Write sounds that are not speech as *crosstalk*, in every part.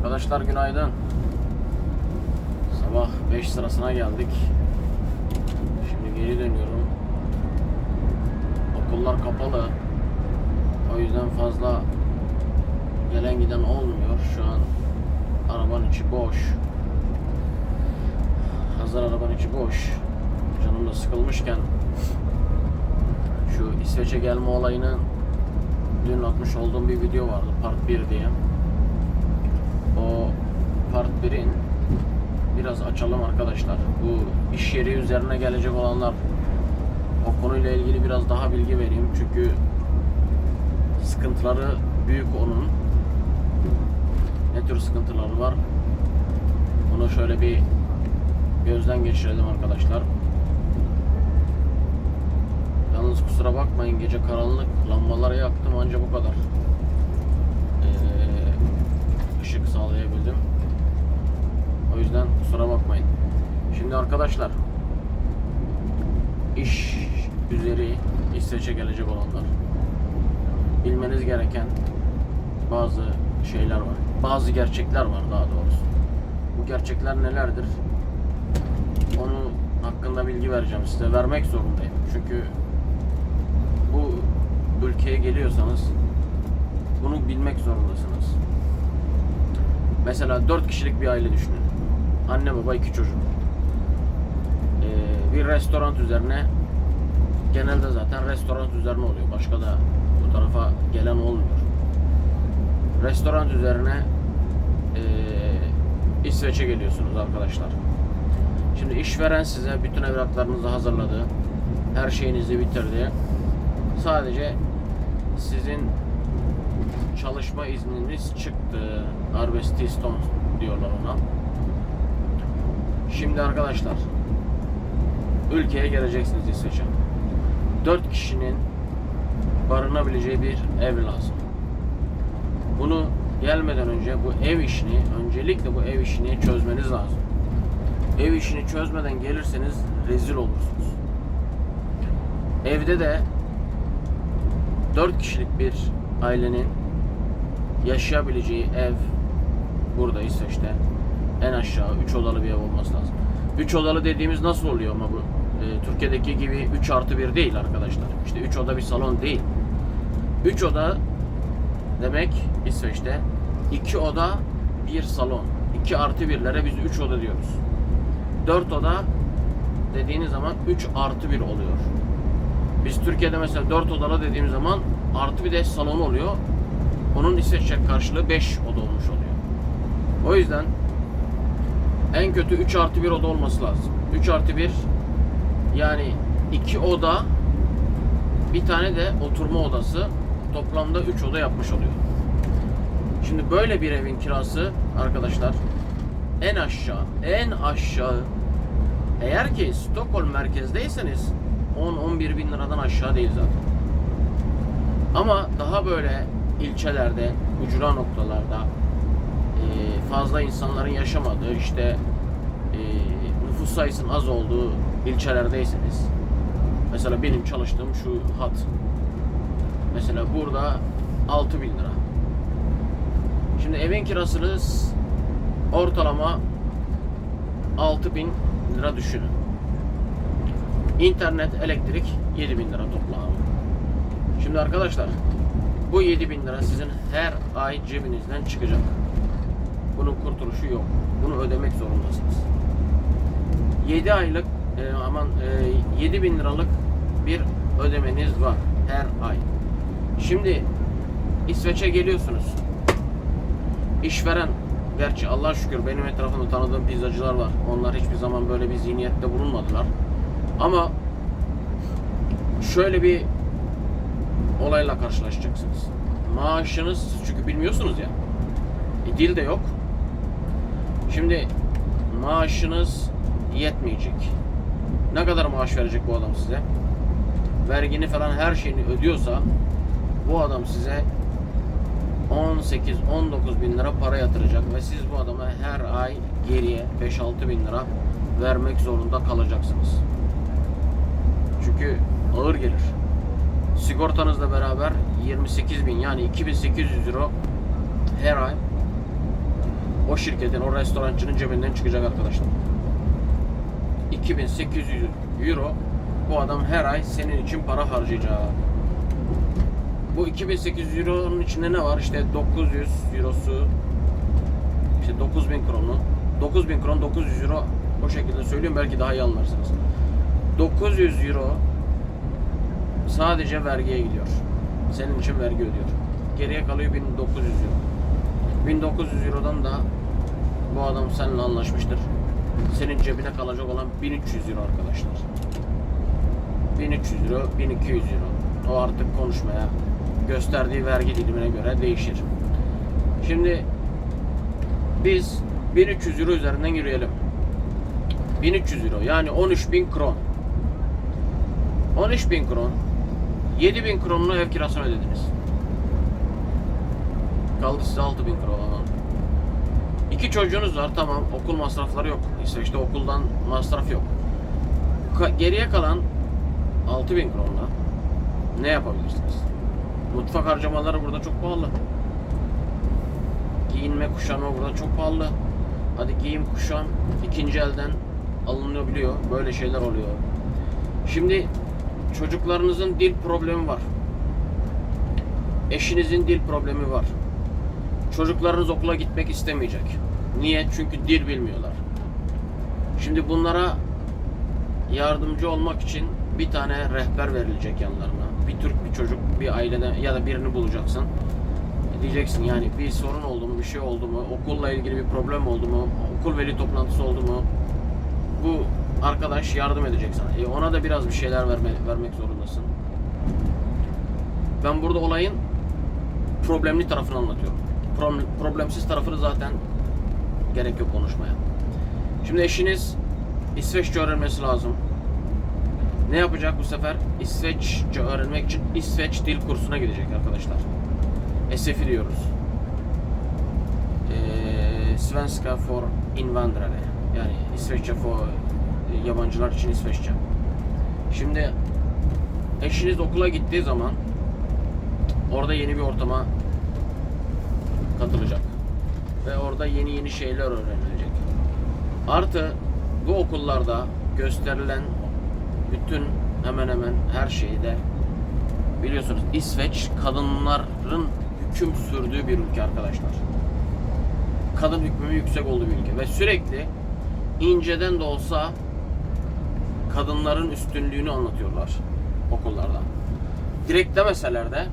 Arkadaşlar günaydın. Sabah 5 sırasına geldik. Şimdi geri dönüyorum. Okullar kapalı. O yüzden fazla gelen giden olmuyor. Şu an arabanın içi boş. Hazır arabanın içi boş. Canım da sıkılmışken şu İsveç'e gelme olayını dün atmış olduğum bir video vardı. Part 1 diye. O Part 1'in biraz açalım arkadaşlar. Bu iş yeri üzerine gelecek olanlar o konuyla ilgili biraz daha bilgi vereyim. Çünkü sıkıntıları büyük onun. Ne tür sıkıntıları var? Bunu şöyle bir gözden geçirelim arkadaşlar. Yalnız kusura bakmayın gece karanlık lambaları yaktım anca bu kadar. Ee, ışık sağlayabildim. O yüzden kusura bakmayın. Şimdi arkadaşlar iş üzeri İsveç'e gelecek olanlar bilmeniz gereken bazı şeyler var. Bazı gerçekler var daha doğrusu. Bu gerçekler nelerdir? Onu hakkında bilgi vereceğim size. Vermek zorundayım. Çünkü bu ülkeye geliyorsanız bunu bilmek zorundasınız. Mesela 4 kişilik bir aile düşünün. Anne baba iki çocuk. Ee, bir restoran üzerine genelde zaten restoran üzerine oluyor. Başka da bu tarafa gelen olmuyor. Restoran üzerine ee, İsveç'e geliyorsunuz arkadaşlar. Şimdi işveren size bütün evraklarınızı hazırladı. Her şeyinizi bitirdi. Sadece sizin çalışma izniniz çıktı. Arbestiston diyorlar ona. Şimdi arkadaşlar ülkeye geleceksiniz İsveç'e. 4 kişinin barınabileceği bir ev lazım. Bunu gelmeden önce bu ev işini, öncelikle bu ev işini çözmeniz lazım. Ev işini çözmeden gelirseniz rezil olursunuz. Evde de 4 kişilik bir ailenin yaşayabileceği ev burada İsveç'te en aşağı 3 odalı bir ev olması lazım. 3 odalı dediğimiz nasıl oluyor ama bu e, Türkiye'deki gibi 3 artı 1 değil arkadaşlar. İşte 3 oda bir salon değil. 3 oda demek İsveç'te 2 oda bir salon. 2 artı 1'lere biz 3 oda diyoruz. 4 oda dediğiniz zaman 3 artı 1 oluyor. Biz Türkiye'de mesela 4 odalı dediğimiz zaman artı bir de salon oluyor. Onun İsveççe karşılığı 5 oda olmuş oluyor. O yüzden en kötü 3 artı 1 oda olması lazım. 3 artı 1 yani 2 oda bir tane de oturma odası toplamda 3 oda yapmış oluyor. Şimdi böyle bir evin kirası arkadaşlar en aşağı en aşağı eğer ki Stockholm merkezdeyseniz 10-11 bin liradan aşağı değil zaten. Ama daha böyle ilçelerde, ucura noktalarda e, fazla insanların yaşamadığı işte e, nüfus sayısının az olduğu ilçelerdeyseniz mesela benim çalıştığım şu hat mesela burada 6 bin lira. Şimdi evin kirasınız ortalama 6 bin lira düşünün. İnternet, elektrik 7 bin lira toplamı. Şimdi arkadaşlar bu 7 bin lira sizin her ay cebinizden çıkacak. Bunun kurtuluşu yok. Bunu ödemek zorundasınız. 7 aylık e, aman e, 7 bin liralık bir ödemeniz var her ay. Şimdi İsveç'e geliyorsunuz. İşveren Gerçi Allah şükür benim etrafımda tanıdığım pizzacılar var. Onlar hiçbir zaman böyle bir zihniyette bulunmadılar. Ama şöyle bir olayla karşılaşacaksınız. Maaşınız çünkü bilmiyorsunuz ya. E, dil de yok. Şimdi maaşınız yetmeyecek. Ne kadar maaş verecek bu adam size? Vergini falan her şeyini ödüyorsa bu adam size 18-19 bin lira para yatıracak ve siz bu adama her ay geriye 5-6 bin lira vermek zorunda kalacaksınız. Çünkü ağır gelir. Sigortanızla beraber 28 bin yani 2800 euro her ay o şirketin, o restorancının cebinden çıkacak arkadaşlar. 2800 euro bu adam her ay senin için para harcayacak. Bu 2800 euronun içinde ne var? İşte 900 eurosu, işte 9000 kronu. 9000 kron 900 euro o şekilde söylüyorum belki daha iyi anlarsınız. 900 euro sadece vergiye gidiyor. Senin için vergi ödüyor. Geriye kalıyor 1900 euro. 1900 eurodan da bu adam seninle anlaşmıştır. Senin cebine kalacak olan 1300 euro arkadaşlar. 1300 euro, 1200 euro. O artık konuşmaya gösterdiği vergi dilimine göre değişir. Şimdi biz 1300 euro üzerinden yürüyelim. 1300 euro yani 13.000 kron. 13.000 kron 7000 kronunu ev kirasını ödediniz. Kaldı size 6000 kron. İki çocuğunuz var tamam okul masrafları yok. İsveç'te okuldan masraf yok. Ka- geriye kalan 6000 kronla ne yapabilirsiniz? Mutfak harcamaları burada çok pahalı. Giyinme kuşanma burada çok pahalı. Hadi giyim kuşan ikinci elden alınabiliyor. Böyle şeyler oluyor. Şimdi çocuklarınızın dil problemi var. Eşinizin dil problemi var. Çocuklarınız okula gitmek istemeyecek. Niye? Çünkü dil bilmiyorlar. Şimdi bunlara yardımcı olmak için bir tane rehber verilecek yanlarına. Bir Türk bir çocuk bir aileden ya da birini bulacaksın. Diyeceksin yani bir sorun oldu mu, bir şey oldu mu, okulla ilgili bir problem oldu mu, okul veli toplantısı oldu mu? Bu arkadaş yardım edecek sana. E ona da biraz bir şeyler verme, vermek zorundasın. Ben burada olayın problemli tarafını anlatıyorum. Problem, problemsiz tarafını zaten gerek yok konuşmaya. Şimdi eşiniz İsveççe öğrenmesi lazım. Ne yapacak bu sefer? İsveççe öğrenmek için İsveç dil kursuna gidecek arkadaşlar. SF'i diyoruz. Ee, Svenska for invandrare. Yani İsveççe for yabancılar için İsveççe. Şimdi eşiniz okula gittiği zaman orada yeni bir ortama katılacak. Ve orada yeni yeni şeyler öğrenilecek. Artı bu okullarda gösterilen bütün hemen hemen her şeyde biliyorsunuz İsveç kadınların hüküm sürdüğü bir ülke arkadaşlar. Kadın hükmü yüksek olduğu bir ülke ve sürekli inceden de olsa kadınların üstünlüğünü anlatıyorlar okullarda. Direkt demeseler de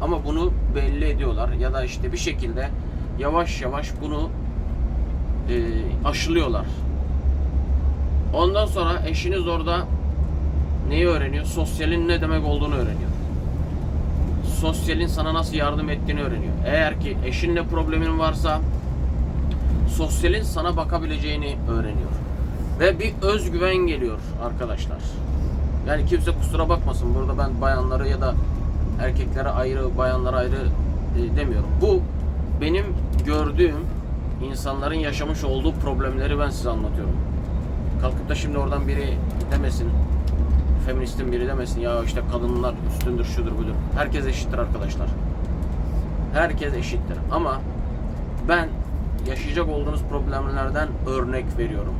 ama bunu belli ediyorlar ya da işte bir şekilde yavaş yavaş bunu e, aşılıyorlar. Ondan sonra eşiniz orada neyi öğreniyor? Sosyalin ne demek olduğunu öğreniyor. Sosyalin sana nasıl yardım ettiğini öğreniyor. Eğer ki eşinle problemin varsa sosyalin sana bakabileceğini öğreniyor. Ve bir özgüven geliyor arkadaşlar. Yani kimse kusura bakmasın burada ben bayanları ya da erkeklere ayrı, bayanlara ayrı e, demiyorum. Bu benim gördüğüm insanların yaşamış olduğu problemleri ben size anlatıyorum. Kalkıp da şimdi oradan biri demesin, feministin biri demesin ya işte kadınlar üstündür, şudur budur. Herkes eşittir arkadaşlar. Herkes eşittir. Ama ben yaşayacak olduğunuz problemlerden örnek veriyorum.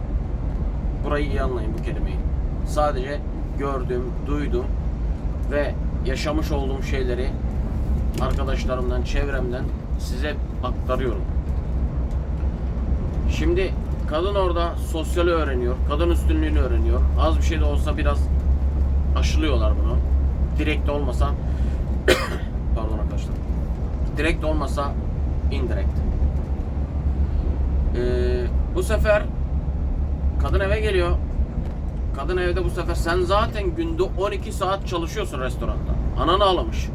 Burayı iyi anlayın bu kelimeyi. Sadece gördüm, duydum ve yaşamış olduğum şeyleri arkadaşlarımdan, çevremden size aktarıyorum. Şimdi kadın orada sosyali öğreniyor, kadın üstünlüğünü öğreniyor. Az bir şey de olsa biraz aşılıyorlar bunu. Direkt olmasa *coughs* pardon arkadaşlar. Direkt olmasa indirekt. Ee, bu sefer kadın eve geliyor. Kadın evde bu sefer sen zaten günde 12 saat çalışıyorsun restoranda. Ananı ağlamış.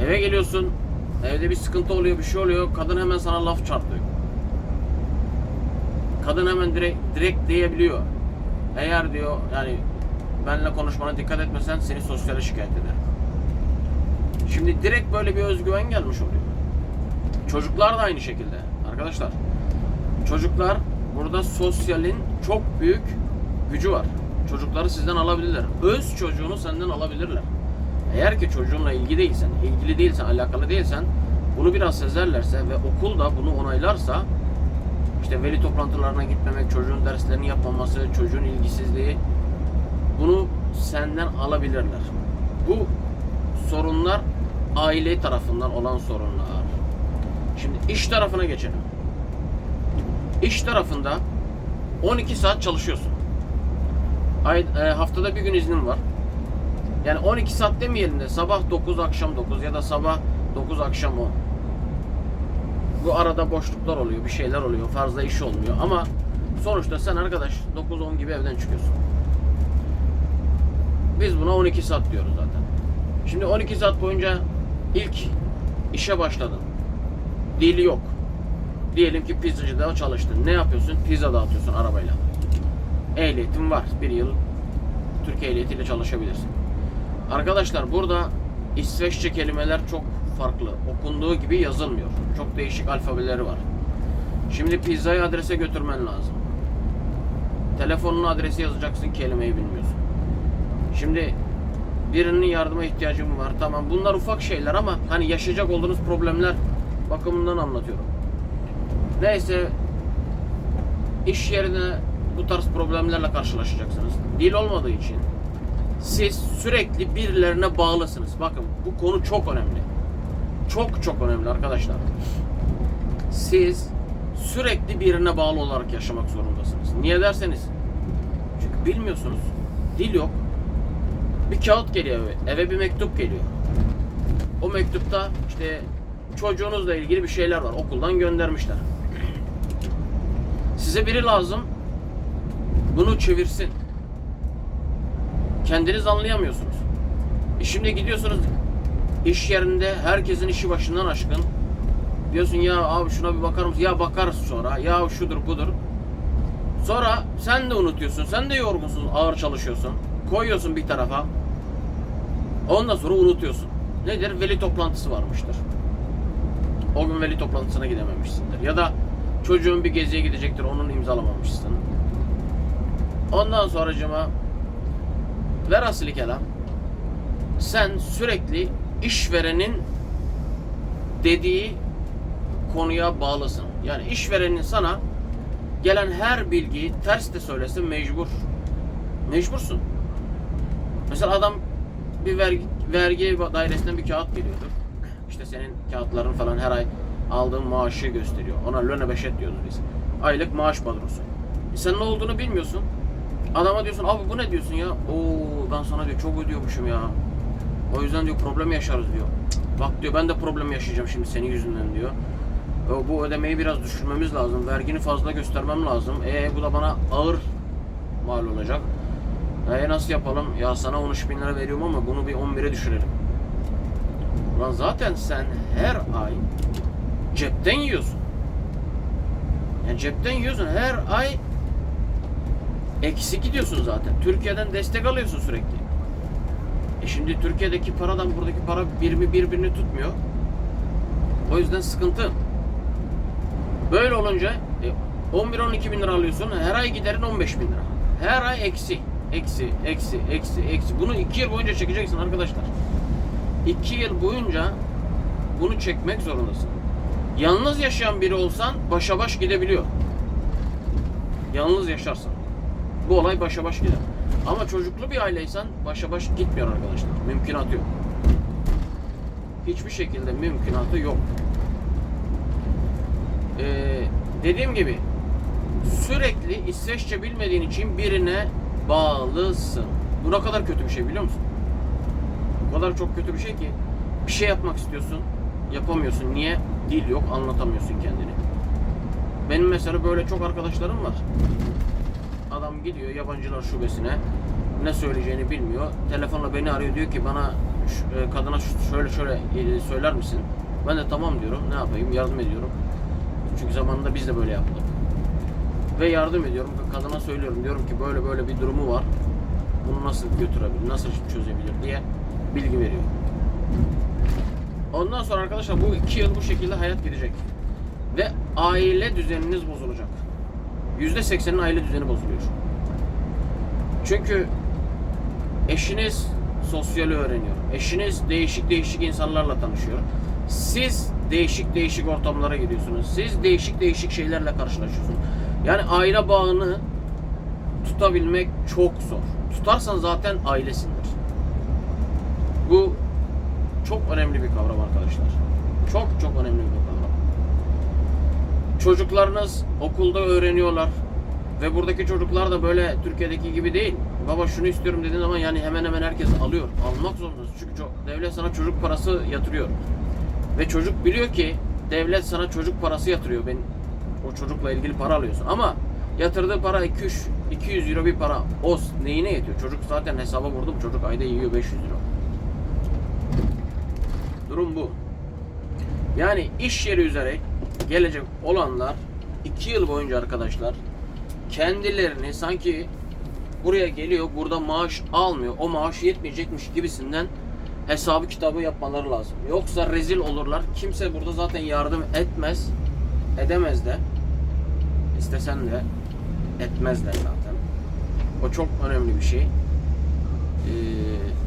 Eve geliyorsun. Evde bir sıkıntı oluyor, bir şey oluyor. Kadın hemen sana laf çarpıyor. Kadın hemen direkt direkt diyebiliyor. Eğer diyor yani benimle konuşmana dikkat etmesen seni sosyale şikayet eder. Şimdi direkt böyle bir özgüven gelmiş oluyor. Çocuklar da aynı şekilde arkadaşlar. Çocuklar burada sosyalin çok büyük gücü var. Çocukları sizden alabilirler. Öz çocuğunu senden alabilirler. Eğer ki çocuğunla ilgi değilsen, ilgili değilsen, alakalı değilsen bunu biraz sezerlerse ve okul da bunu onaylarsa işte veli toplantılarına gitmemek, çocuğun derslerini yapmaması, çocuğun ilgisizliği bunu senden alabilirler. Bu sorunlar aile tarafından olan sorunlar. Şimdi iş tarafına geçelim. İş tarafında 12 saat çalışıyorsun. Ay, e, haftada bir gün iznin var. Yani 12 saat demeyelim de sabah 9 akşam 9 ya da sabah 9 akşam 10. Bu arada boşluklar oluyor, bir şeyler oluyor, fazla iş olmuyor ama sonuçta sen arkadaş 9-10 gibi evden çıkıyorsun. Biz buna 12 saat diyoruz zaten. Şimdi 12 saat boyunca ilk işe başladın. Dili yok. Diyelim ki pizzacıda çalıştın. Ne yapıyorsun? Pizza dağıtıyorsun arabayla. Ehliyetin var. Bir yıl Türkiye ehliyetiyle çalışabilirsin. Arkadaşlar burada İsveççe kelimeler çok farklı. Okunduğu gibi yazılmıyor. Çok değişik alfabeleri var. Şimdi pizzayı adrese götürmen lazım. Telefonun adresi yazacaksın kelimeyi bilmiyorsun. Şimdi birinin yardıma ihtiyacım var. Tamam bunlar ufak şeyler ama hani yaşayacak olduğunuz problemler bakımından anlatıyorum. Neyse iş yerine bu tarz problemlerle karşılaşacaksınız. Dil olmadığı için siz sürekli birilerine bağlısınız. Bakın bu konu çok önemli. Çok çok önemli arkadaşlar. Siz sürekli birine bağlı olarak yaşamak zorundasınız. Niye derseniz çünkü bilmiyorsunuz. Dil yok. Bir kağıt geliyor eve. Eve bir mektup geliyor. O mektupta işte çocuğunuzla ilgili bir şeyler var. Okuldan göndermişler. Size biri lazım. Bunu çevirsin. Kendiniz anlayamıyorsunuz. E şimdi gidiyorsunuz iş yerinde herkesin işi başından aşkın. Diyorsun ya abi şuna bir bakar mısın? Ya bakarız sonra. Ya şudur budur. Sonra sen de unutuyorsun. Sen de yorgunsun. Ağır çalışıyorsun. Koyuyorsun bir tarafa. Ondan sonra unutuyorsun. Nedir? Veli toplantısı varmıştır. O gün veli toplantısına gidememişsindir. Ya da çocuğun bir geziye gidecektir. Onun imzalamamışsın. Ondan sonracıma velhasılı kelam sen sürekli işverenin dediği konuya bağlısın. Yani işverenin sana gelen her bilgiyi ters de söylese mecbur. Mecbursun. Mesela adam bir vergi, vergi dairesinden bir kağıt geliyordur. İşte senin kağıtların falan her ay aldığın maaşı gösteriyor. Ona löne beşet diyoruz biz. Aylık maaş kadrosu. E sen ne olduğunu bilmiyorsun. Adama diyorsun abi bu ne diyorsun ya? Oo ben sana diyor çok ödüyormuşum ya. O yüzden diyor problem yaşarız diyor. Bak diyor ben de problem yaşayacağım şimdi senin yüzünden diyor. E, bu ödemeyi biraz düşürmemiz lazım. Vergini fazla göstermem lazım. E bu da bana ağır mal olacak. E nasıl yapalım? Ya sana 13 bin lira veriyorum ama bunu bir 11'e düşürelim. Ulan zaten sen her ay cepten yiyorsun. Yani cepten yiyorsun. Her ay eksik gidiyorsun zaten. Türkiye'den destek alıyorsun sürekli. E şimdi Türkiye'deki paradan buradaki para birimi birbirini tutmuyor. O yüzden sıkıntı. Böyle olunca e, 11-12 bin lira alıyorsun. Her ay giderin 15 bin lira. Her ay eksi. Eksi, eksi, eksi, eksi. Bunu 2 yıl boyunca çekeceksin arkadaşlar. 2 yıl boyunca bunu çekmek zorundasın. Yalnız yaşayan biri olsan başa baş gidebiliyor. Yalnız yaşarsan. Bu olay başa baş gider. Ama çocuklu bir aileysen başa baş gitmiyor arkadaşlar. Mümkünatı yok. Hiçbir şekilde mümkünatı yok. Ee, dediğim gibi sürekli İsveççe bilmediğin için birine bağlısın. Bu ne kadar kötü bir şey biliyor musun? O kadar çok kötü bir şey ki bir şey yapmak istiyorsun, yapamıyorsun. Niye? Dil yok, anlatamıyorsun kendini. Benim mesela böyle çok arkadaşlarım var. Adam gidiyor yabancılar şubesine. Ne söyleyeceğini bilmiyor. Telefonla beni arıyor diyor ki bana e, kadına şöyle şöyle e, söyler misin? Ben de tamam diyorum. Ne yapayım? Yardım ediyorum. Çünkü zamanında biz de böyle yaptık. Ve yardım ediyorum. Kadına söylüyorum. Diyorum ki böyle böyle bir durumu var. Bunu nasıl götürebilir, nasıl çözebilir diye bilgi veriyor. Ondan sonra arkadaşlar bu iki yıl bu şekilde hayat gidecek. Ve aile düzeniniz bozulacak. Yüzde seksenin aile düzeni bozuluyor. Çünkü eşiniz sosyali öğreniyor. Eşiniz değişik değişik insanlarla tanışıyor. Siz değişik değişik ortamlara giriyorsunuz. Siz değişik değişik şeylerle karşılaşıyorsunuz. Yani aile bağını tutabilmek çok zor. Tutarsan zaten ailesindir. Bu çok önemli bir kavram arkadaşlar. Çok çok önemli bir kavram. Çocuklarınız okulda öğreniyorlar ve buradaki çocuklar da böyle Türkiye'deki gibi değil. Baba şunu istiyorum dediğin zaman yani hemen hemen herkes alıyor. Almak zorundasın. Çünkü çok, devlet sana çocuk parası yatırıyor. Ve çocuk biliyor ki devlet sana çocuk parası yatırıyor. Ben o çocukla ilgili para alıyorsun. Ama yatırdığı para 200 200 euro bir para. O neyine yetiyor? Çocuk zaten hesaba vurdum. Çocuk ayda yiyor 500 euro. Durum bu. Yani iş yeri üzere gelecek olanlar 2 yıl boyunca arkadaşlar kendilerini sanki buraya geliyor burada maaş almıyor o maaş yetmeyecekmiş gibisinden hesabı kitabı yapmaları lazım. Yoksa rezil olurlar. Kimse burada zaten yardım etmez. Edemez de. İstesen de etmezler zaten. O çok önemli bir şey. Ee,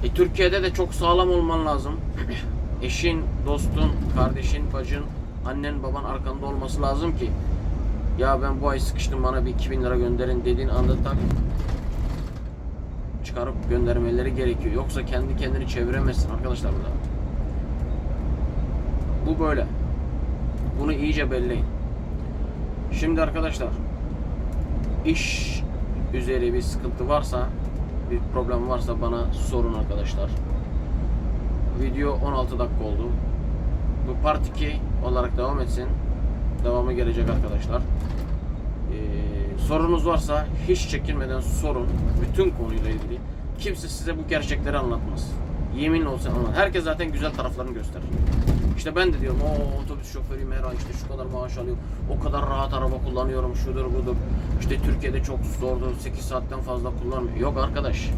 e, Türkiye'de de çok sağlam olman lazım. *clears throat* Eşin, dostun, kardeşin, bacın, annen, baban arkanda olması lazım ki ya ben bu ay sıkıştım bana bir 2000 lira gönderin dediğin anda tak çıkarıp göndermeleri gerekiyor. Yoksa kendi kendini çeviremezsin arkadaşlar burada. Bu böyle. Bunu iyice belleyin. Şimdi arkadaşlar iş üzeri bir sıkıntı varsa bir problem varsa bana sorun arkadaşlar. Video 16 dakika oldu. Bu part 2 olarak devam etsin. Devamı gelecek arkadaşlar. Ee, sorunuz varsa hiç çekinmeden sorun. Bütün konuyla ilgili. Kimse size bu gerçekleri anlatmaz. Yemin olsun anlat. Herkes zaten güzel taraflarını gösterir. İşte ben de diyorum o otobüs şoförüyüm her işte şu kadar maaş alıyorum. O kadar rahat araba kullanıyorum şudur budur. İşte Türkiye'de çok zordu 8 saatten fazla kullanmıyor. Yok arkadaş.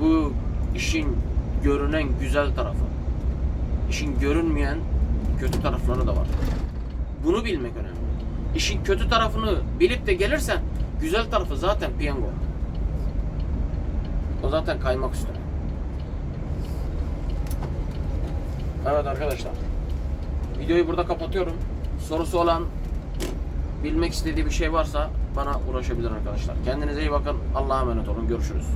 Bu işin görünen güzel tarafı. İşin görünmeyen kötü tarafları da var. Bunu bilmek önemli. İşin kötü tarafını bilip de gelirsen güzel tarafı zaten piyango. O zaten kaymak üstüne. Evet arkadaşlar. Videoyu burada kapatıyorum. Sorusu olan bilmek istediği bir şey varsa bana ulaşabilir arkadaşlar. Kendinize iyi bakın. Allah'a emanet olun. Görüşürüz.